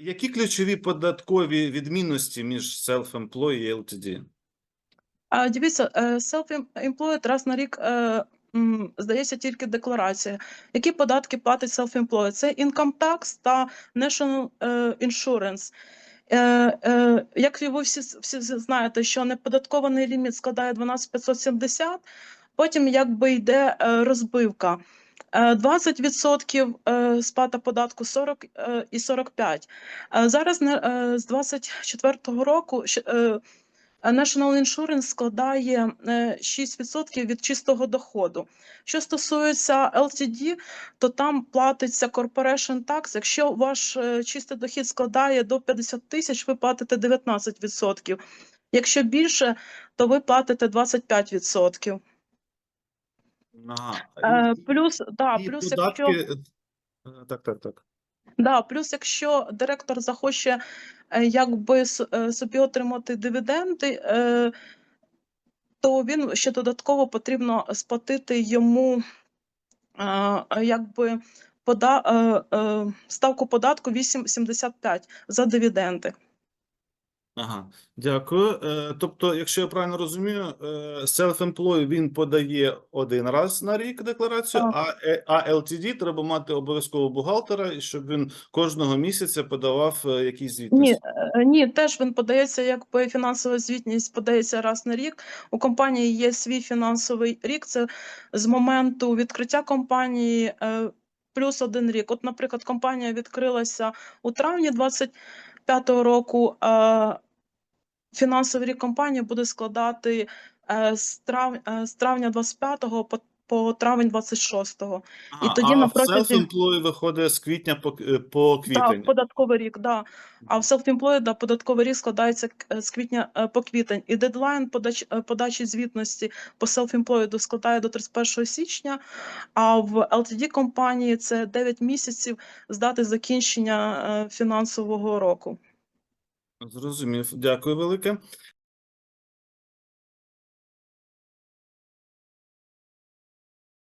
Які ключові податкові відмінності між self-employed і LTD? А дивіться, е, self-employed раз на рік е, здається тільки декларація. Які податки платить self-employed? Це income tax та national е, insurance. Як ви всі, всі знаєте, що неподаткований ліміт складає 12570, потім якби йде розбивка. Е, 20% е, сплата податку 40 е, і 45. Е, Зараз е, з 24 року е, National Insurance складає е, 6% від чистого доходу. Що стосується LTD, то там платиться corporation tax. Якщо ваш е, чистий дохід складає до 50 тисяч, ви платите 19%. Якщо більше, то ви платите 25%. Ага. Е, Плюс, да, і плюс податки... якщо е, Так, так, так. Да, плюс, якщо директор захоче е, якби собі отримати дивіденди, то він ще додатково потрібно сплатити йому якби пода, ставку податку 8,75 за дивіденди. Ага, дякую. Е, Тобто, якщо я правильно розумію, е, self-employed він подає один раз на рік декларацію, а, е, а LTD треба мати обов'язково бухгалтера, щоб він кожного місяця подавав якісь звітності. Ні, ні, теж він подається, якби фінансова звітність подається раз на рік. У компанії є свій фінансовий рік. Це з моменту відкриття компанії плюс один рік. От, наприклад, компанія відкрилася у травні 25-го року. Фінансовий рік компанії буде складати е, з трав... е, з травня 25-го по, по травень 26-го. Ага, тоді а на протязі- self-employed виходить з квітня по, е, по Так, податковий рік, да. А в self-employed да, податковий рік складається е, з квітня е, по квітень. І дедлайн подач, е, подачі звітності по self-employed складає до 31 січня, а в LTD компанії це 9 місяців з дати закінчення е, фінансового року. Зрозумів, дякую велике.